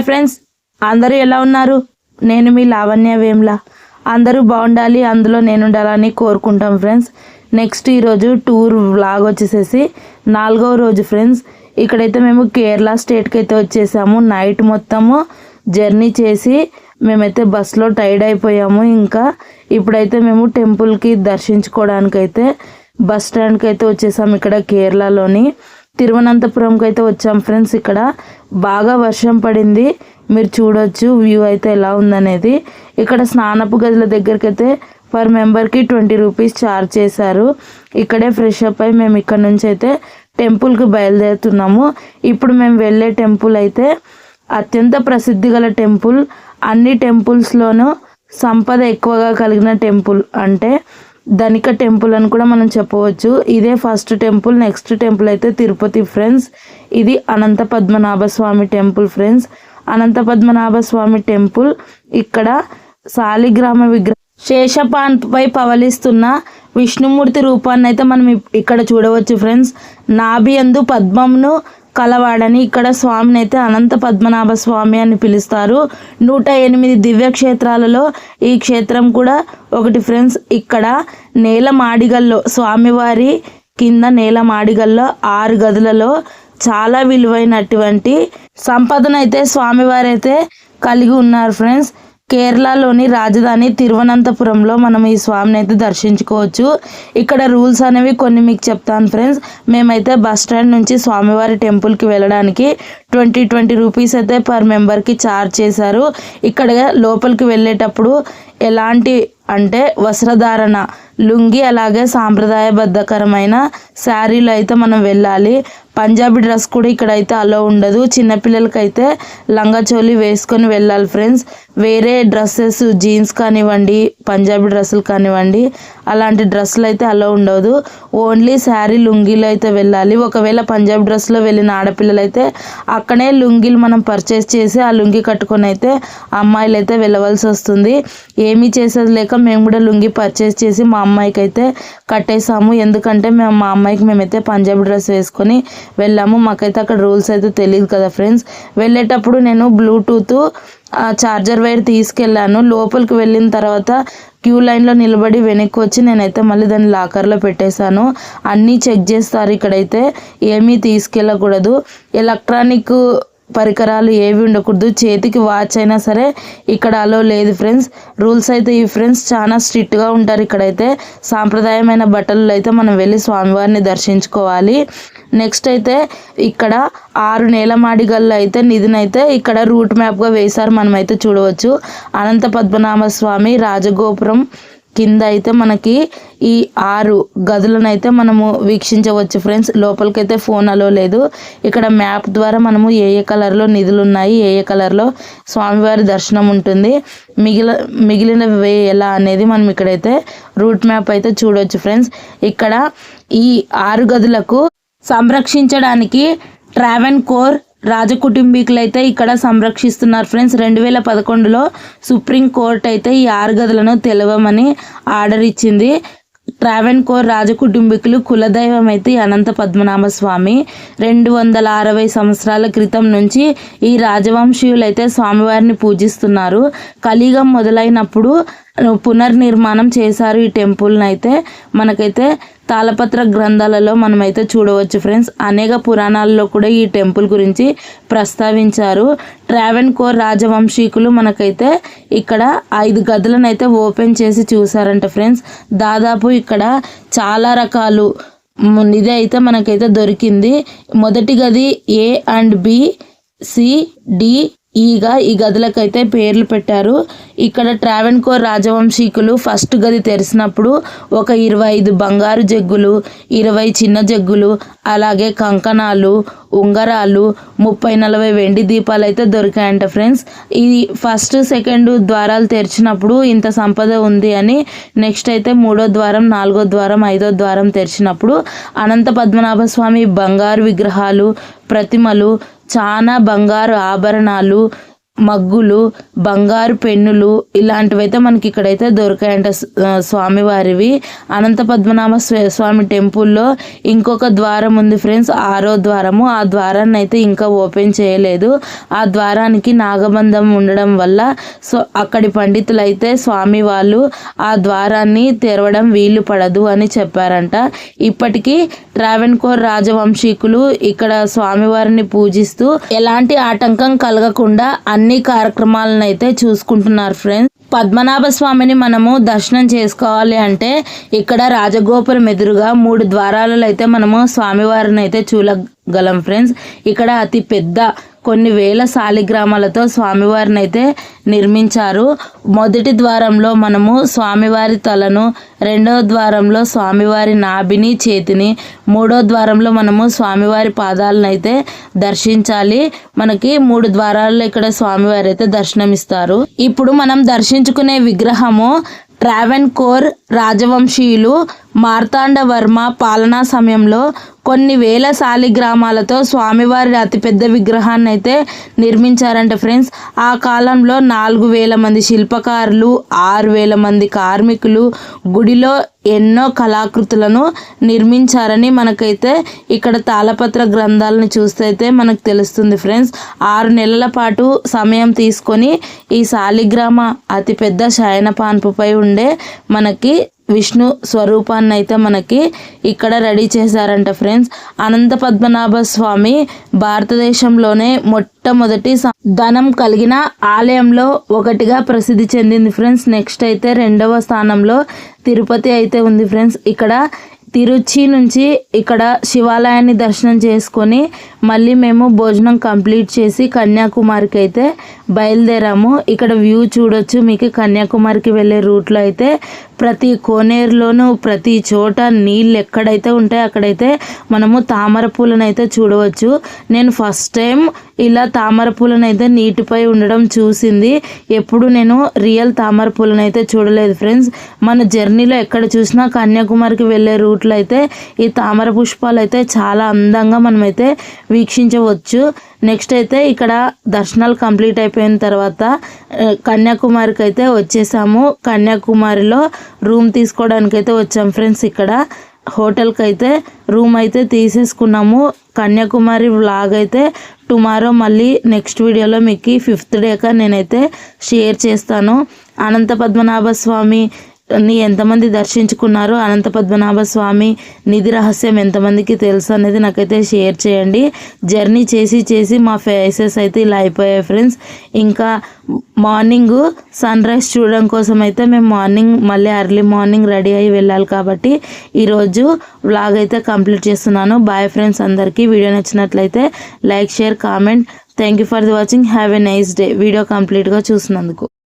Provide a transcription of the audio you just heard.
Hi friends అందరూ ఎలా ఉన్నారు? నేను మీ లావణ్య వేమ్లా. అందరూ బాగుండాలి అందులో నేను ఉండాలని కోరుకుంటాం ఫ్రెండ్స్. నెక్స్ట్ ఈరోజు టూర్ వ్లాగ్ వచ్చేసేసి నాలుగవ రోజు ఫ్రెండ్స్. ఇక్కడైతే మేము కేరళ స్టేట్కి అయితే వచ్చేసాము. నైట్ మొత్తము జర్నీ చేసి మేమైతే బస్సులో టైర్డ్ అయిపోయాము ఇంకా. ఇప్పుడైతే మేము టెంపుల్కి దర్శించుకోవడానికైతే బస్ స్టాండ్కి అయితే వచ్చేసాము ఇక్కడ కేరళలోని. తిరువనంతపురంకి అయితే వచ్చాం ఫ్రెండ్స్ ఇక్కడ. బాగా వర్షం పడింది. మీరు చూడొచ్చు వ్యూ అయితే ఎలా ఉందనేది. ఇక్కడ స్నానపు గదుల దగ్గరికి అయితే పర్ మెంబర్కి ట్వంటీ రూపీస్ ఛార్జ్ చేశారు. ఇక్కడే ఫ్రెష్ అప్ అయి మేము ఇక్కడ నుంచి అయితే టెంపుల్కి బయలుదేరుతున్నాము. ఇప్పుడు మేము వెళ్ళే టెంపుల్ అయితే అత్యంత ప్రసిద్ధి గల టెంపుల్. అన్ని టెంపుల్స్లోనూ సంపద ఎక్కువగా కలిగిన టెంపుల్ అంటే ధనిక టెంపుల్ అని కూడా మనం చెప్పవచ్చు. ఇదే ఫస్ట్ టెంపుల్ నెక్స్ట్ టెంపుల్ అయితే తిరుపతి ఫ్రెండ్స్. ఇది Anantha Padmanabha Swamy temple friends. Anantha Padmanabha Swamy temple ఇక్కడ సాలిగ్రామ విగ్రహం శేషపాన్పై పవలిస్తున్న విష్ణుమూర్తి రూపాన్ని అయితే మనం ఇక్కడ చూడవచ్చు ఫ్రెండ్స్. నాభి అందు పద్మంను కలవాడని ఇక్కడ స్వామిని అయితే అనంత పద్మనాభ స్వామి అని పిలుస్తారు. నూట ఎనిమిది దివ్య క్షేత్రాలలో ఈ క్షేత్రం కూడా ఒకటి ఫ్రెండ్స్. ఇక్కడ నేల మాడిగల్లో స్వామివారి కింద నేల మాడిగల్లో ఆరు గదులలో చాలా విలువైనటువంటి సంపదనైతే స్వామివారైతే కలిగి ఉన్నారు ఫ్రెండ్స్. కేరళలోని రాజధాని తిరువనంతపురంలో మనం ఈ స్వామిని అయితే దర్శించుకోవచ్చు. ఇక్కడ రూల్స్ అనేవి కొన్ని మీకు చెప్తాను ఫ్రెండ్స్. మేమైతే బస్ స్టాండ్ నుంచి స్వామివారి టెంపుల్కి వెళ్ళడానికి ట్వంటీ ట్వంటీ రూపీస్ అయితే పర్ మెంబర్కి ఛార్జ్ చేశారు. ఇక్కడ లోపలికి వెళ్ళేటప్పుడు ఎలాంటి అంటే వస్త్రధారణ లుంగి అలాగే సాంప్రదాయబద్ధకరమైన శారీలు అయితే మనం వెళ్ళాలి. పంజాబీ డ్రెస్ కూడా ఇక్కడైతే అలో ఉండదు. చిన్నపిల్లలకైతే లంగా చోలి వేసుకొని వెళ్ళాలి ఫ్రెండ్స్ వేరే డ్రెస్సెస్ జీన్స్ కానివ్వండి పంజాబీ డ్రెస్సులు కానివ్వండి అలాంటి డ్రెస్సులు అయితే అలో ఉండదు. ఓన్లీ శారీ లుంగీలు అయితే వెళ్ళాలి. ఒకవేళ పంజాబ్ డ్రెస్లో వెళ్ళిన ఆడపిల్లలు అయితే అక్కడే లుంగీలు మనం పర్చేస్ చేసి ఆ లుంగి కట్టుకొని అయితే అమ్మాయిలు అయితే వెళ్ళవలసి వస్తుంది. ఏమీ చేసేది లేక మేము కూడా లుంగి పర్చేస్ చేసి మా అమ్మాయికి అయితే కట్టేసాము. ఎందుకంటే మేము మా అమ్మాయికి మేమైతే పంజాబీ డ్రెస్ వేసుకొని వెళ్ళాము. మాకైతే అక్కడ రూల్స్ అయితే తెలియదు కదా ఫ్రెండ్స్ వెళ్ళేటప్పుడు నేను బ్లూటూత్ ఆ చార్జర్ వైర్ తీసుకెళ్ళాను. లోపలికి వెళ్ళిన తర్వాత క్యూ లైన్లో నిలబడి వెనక్కి వచ్చి నేనైతే మళ్ళీ దాన్ని లాకర్లో పెట్టేశాను. అన్నీ చెక్ చేస్తారు ఇక్కడైతే. ఏమీ తీసుకెళ్ళకూడదు. ఎలక్ట్రానిక్ పరికరాలు ఏవి ఉండకూడదు చేతికి వాచ్ అయినా సరే ఇక్కడ అలో లేదు ఫ్రెండ్స్ రూల్స్ అయితే ఈ ఫ్రెండ్స్ చాలా స్ట్రిక్ట్గా ఉంటారు ఇక్కడైతే. సాంప్రదాయమైన బట్టలు అయితే మనం వెళ్ళి స్వామివారిని దర్శించుకోవాలి. నెక్స్ట్ అయితే ఇక్కడ ఆరు నేలమాడిగల్లో అయితే నిధినైతే ఇక్కడ రూట్ మ్యాప్గా వేశారు మనమైతే చూడవచ్చు. అనంత పద్మనాభ స్వామి రాజగోపురం కింద అయితే మనకి ఈ ఆరు గదులను అయితే మనము వీక్షించవచ్చు ఫ్రెండ్స్. లోపలికైతే ఫోన్ అలో లేదు. ఇక్కడ మ్యాప్ ద్వారా మనము ఏ ఏ కలర్లో నిధులు ఉన్నాయి ఏ ఏ కలర్లో స్వామివారి దర్శనం ఉంటుంది మిగిలిన మిగిలిన వే ఎలా అనేది మనం ఇక్కడైతే రూట్ మ్యాప్ అయితే చూడవచ్చు ఫ్రెండ్స్. ఇక్కడ ఈ ఆరు గదులకు సంరక్షించడానికి ట్రావెన్ కోర్ రాజకుటుంబీకులు అయితే ఇక్కడ సంరక్షిస్తున్నారు ఫ్రెండ్స్. రెండు వేల పదకొండులో సుప్రీం కోర్ట్ అయితే ఈ ఆరు గదులను తెలవమని ఆర్డర్ ఇచ్చింది. ట్రావెన్ కోర్ రాజకుటుంబీకులు కులదైవం అయితే అనంత పద్మనాభ స్వామి. రెండు వందల అరవై సంవత్సరాల క్రితం నుంచి ఈ రాజవంశీయులైతే స్వామివారిని పూజిస్తున్నారు. కలియుగం మొదలైనప్పుడు పునర్నిర్మాణం చేశారు ఈ టెంపుల్ని అయితే. మనకైతే తాళపత్ర గ్రంథాలలో మనమైతే చూడవచ్చు ఫ్రెండ్స్. అనేక పురాణాల్లో కూడా ఈ టెంపుల్ గురించి ప్రస్తావించారు. ట్రావెన్ కోర్ రాజవంశీకులు మనకైతే ఇక్కడ ఐదు గదులను అయితే ఓపెన్ చేసి చూసారంట ఫ్రెండ్స్. దాదాపు ఇక్కడ చాలా రకాలు ఇదే ఇది అయితే మనకైతే దొరికింది. మొదటి గది A and B C D ఈగా ఈ గదులకైతే పేర్లు పెట్టారు. ఇక్కడ ట్రావెన్కోర్ రాజవంశీకులు ఫస్ట్ గది తెరిచినప్పుడు ఒక ఇరవై ఐదు బంగారు జగ్గులు ఇరవై చిన్న జగ్గులు అలాగే కంకణాలు ఉంగరాలు ముప్పై నలభై వెండి దీపాలు అయితే దొరికాయంట ఫ్రెండ్స్. ఈ ఫస్ట్ సెకండ్ ద్వారాలు తెరిచినప్పుడు ఇంత సంపద ఉంది అని నెక్స్ట్ అయితే మూడో ద్వారం నాలుగో ద్వారం ఐదో ద్వారం తెరిచినప్పుడు అనంత పద్మనాభ స్వామి బంగారు విగ్రహాలు ప్రతిమలు చానా బంగారు ఆభరణాలు మగ్గులు బంగారు పెన్నులు ఇలాంటివైతే మనకి ఇక్కడైతే దొరికాయంట స్వామివారివి. అనంత పద్మనాభ స్వ- స్వామి టెంపుల్లో ఇంకొక ద్వారం ఉంది ఫ్రెండ్స్ ఆరో ద్వారము. ఆ ద్వారాన్ని అయితే ఇంకా ఓపెన్ చేయలేదు. ఆ ద్వారానికి నాగబంధం ఉండడం వల్ల సో అక్కడి పండితులు అయితే స్వామి వాళ్ళు ఆ ద్వారాన్ని తెరవడం వీలు పడదు అని చెప్పారంట. ఇప్పటికీ ట్రావెన్కోర్ రాజవంశీకులు ఇక్కడ స్వామివారిని పూజిస్తూ ఎలాంటి ఆటంకం కలగకుండా అన్ని కార్యక్రమాలను అయితే చూసుకుంటున్నారు ఫ్రెండ్స్. పద్మనాభ స్వామిని మనము దర్శనం చేసుకోవాలి అంటే ఇక్కడ రాజగోపురం ఎదురుగా మూడు ద్వారాలలో అయితే మనము స్వామివారిని అయితే చూడగలం ఫ్రెండ్స్. ఇక్కడ అతి పెద్ద కొన్ని వేల శాలిగ్రామాలతో స్వామివారిని అయితే నిర్మించారు. మొదటి ద్వారంలో మనము స్వామివారి తలను రెండవ ద్వారంలో స్వామివారి నాభిని చేతిని మూడో ద్వారంలో మనము స్వామివారి పాదాలను అయితే దర్శించాలి. మనకి మూడు ద్వారాల్లో ఇక్కడ స్వామివారి అయితే దర్శనమిస్తారు. ఇప్పుడు మనం దర్శించుకునే విగ్రహము ట్రావెన్ కోర్ రాజవంశీయులు మార్తాండవర్మ పాలనా సమయంలో కొన్ని వేల శాలిగ్రామాలతో స్వామివారి అతిపెద్ద విగ్రహాన్ని అయితే నిర్మించారంట ఫ్రెండ్స్. ఆ కాలంలో నాలుగు వేల మంది శిల్పకారులు ఆరు వేల మంది కార్మికులు గుడిలో ఎన్నో కళాకృతులను నిర్మించారని మనకైతే ఇక్కడ తాళపత్ర గ్రంథాలను చూస్తే అయితే మనకు తెలుస్తుంది ఫ్రెండ్స్. ఆరు నెలల పాటు సమయం తీసుకొని ఈ శాలిగ్రామ అతిపెద్ద శయనపాన్పుపై ఉండే మనకి విష్ణు స్వరూపాన్ని అయితే మనకి ఇక్కడ రెడీ చేశారంట ఫ్రెండ్స్. అనంత పద్మనాభ స్వామి భారతదేశంలోనే మొట్టమొదటి ధనం కలిగిన ఆలయంలో ఒకటిగా ప్రసిద్ధి చెందింది ఫ్రెండ్స్. నెక్స్ట్ అయితే రెండవ స్థానంలో తిరుపతి అయితే ఉంది ఫ్రెండ్స్. ఇక్కడ తిరుచి నుంచి ఇక్కడ శివాలయాన్ని దర్శనం చేసుకొని మళ్ళీ మేము భోజనం కంప్లీట్ చేసి కన్యాకుమారికి అయితే బయలుదేరాము. ఇక్కడ వ్యూ చూడొచ్చు. మీకు కన్యాకుమారికి వెళ్ళే రూట్లో అయితే ప్రతి కోనేరులోనూ ప్రతి చోట నీళ్ళు ఎక్కడైతే ఉంటాయో అక్కడైతే మనము తామర పూలను అయితే చూడవచ్చు. నేను ఫస్ట్ టైం ఇలా తామర పూలను అయితే నీటిపై ఉండడం చూసింది. ఎప్పుడు నేను రియల్ తామర పూలను అయితే చూడలేదు ఫ్రెండ్స్. మన జర్నీలో ఎక్కడ చూసినా కన్యాకుమారికి వెళ్ళే రూట్లో అయితే ఈ తామర పుష్పాలు అయితే చాలా అందంగా మనమైతే వీక్షించవచ్చు. నెక్స్ట్ అయితే ఇక్కడ దర్శనాలు కంప్లీట్ అయిపోయిన తర్వాత కన్యాకుమారికి అయితే వచ్చేసాము. కన్యాకుమారిలో రూమ్ తీసుకోవడానికి అయితే వచ్చాం ఫ్రెండ్స్ ఇక్కడ. హోటల్కి అయితే రూమ్ అయితే తీసేసుకున్నాము. కన్యాకుమారి వ్లాగ్ అయితే టుమారో మళ్ళీ నెక్స్ట్ వీడియోలో మీకు ఫిఫ్త్ డేగా నేనైతే షేర్ చేస్తాను. అనంత పద్మనాభ స్వామి ని ఎంతమంది దర్శించుకున్నారు అనంత పద్మనాభ స్వామి నిధి రహస్యం ఎంతమందికి తెలుసు అనేది నాకైతే షేర్ చేయండి. జర్నీ చేసి చేసి మా ఫేసెస్ అయితే ఇలా అయిపోయాయి ఫ్రెండ్స్. ఇంకా మార్నింగ్ సన్ రైజ్ చూడడం కోసం అయితే మేము మార్నింగ్ మళ్ళీ అర్లీ మార్నింగ్ రెడీ అయ్యి వెళ్ళాలి కాబట్టి ఈరోజు వ్లాగ్ అయితే కంప్లీట్ చేస్తున్నాను. బాయ్ ఫ్రెండ్స్ అందరికీ. వీడియో నచ్చినట్లయితే like share comment. Thank you for the watching. Have a nice day. Video కంప్లీట్గా చూసినందుకు.